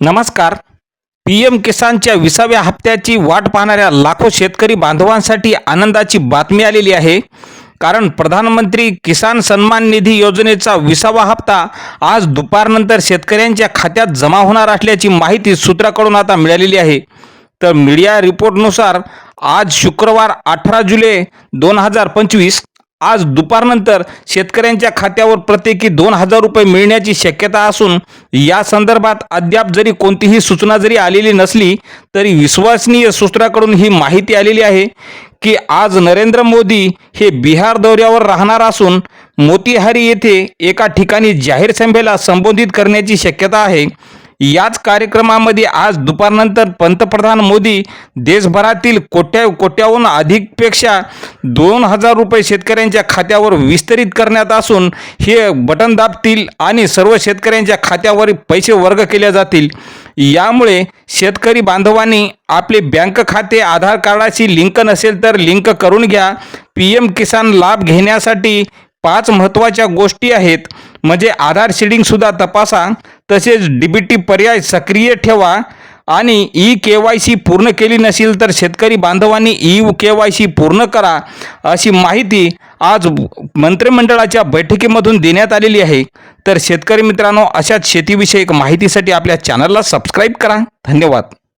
नमस्कार. P M किसानच्या विसाव्या हप्त्याची वाट पाहणाऱ्या लाखो शेतकरी बांधवांसाठी आनंदाची बातमी आलेली आहे. कारण प्रधानमंत्री किसान सन्मान निधी योजनेचा विसावा हप्ता आज दुपारनंतर शेतकऱ्यांच्या खात्यात जमा होणार असल्याची माहिती सूत्राकडून आता मिळालेली आहे. तर मीडिया रिपोर्टनुसार आज शुक्रवार अठरा जुलै दोन हजार पंचवीस आज दुपारनंतर शेतकऱ्यांच्या खात्यावर प्रत्येकी दोन हजार रुपये मिळण्याची शक्यता असून या संदर्भात अद्याप जरी कोणतीही सूचना जरी आलेली नसली तरी विश्वसनीय सूत्राकडून ही माहिती आलेली आहे की आज नरेंद्र मोदी हे बिहार दौऱ्यावर राहणार असून मोतीहारी येथे एका ठिकाणी जाहीर सभेला संबोधित करण्याची शक्यता आहे. याच कार्यक्रमामध्ये आज दुपारनंतर पंतप्रधान मोदी देशभरातील कोट्या कोट्याहून अधिकपेक्षा दोन हजार रुपये शेतकऱ्यांच्या खात्यावर विस्तरित करण्यात असून हे बटन दाबतील आणि सर्व शेतकऱ्यांच्या खात्यावर पैसे वर्ग केले जातील. यामुळे शेतकरी बांधवांनी आपले बँक खाते आधार कार्डाशी लिंक नसेल तर लिंक करून घ्या. पी एम किसान लाभ घेण्यासाठी पाच महत्त्वाच्या गोष्टी आहेत. म्हणजे आधार शिडिंगसुद्धा तपासा तसेच डी बी टी पर्याय सक्रिय ठेवा आणि ई के वाय सी पूर्ण केली नसेल तर शेतकरी बांधवांनी ई के वाय सी पूर्ण करा अशी माहिती आज मंत्रिमंडळाच्या बैठकीमधून देण्यात आलेली आहे. तर शेतकरी मित्रांनो अशाच शेतीविषयक माहितीसाठी आपल्या चॅनलला सबस्क्राईब करा. धन्यवाद.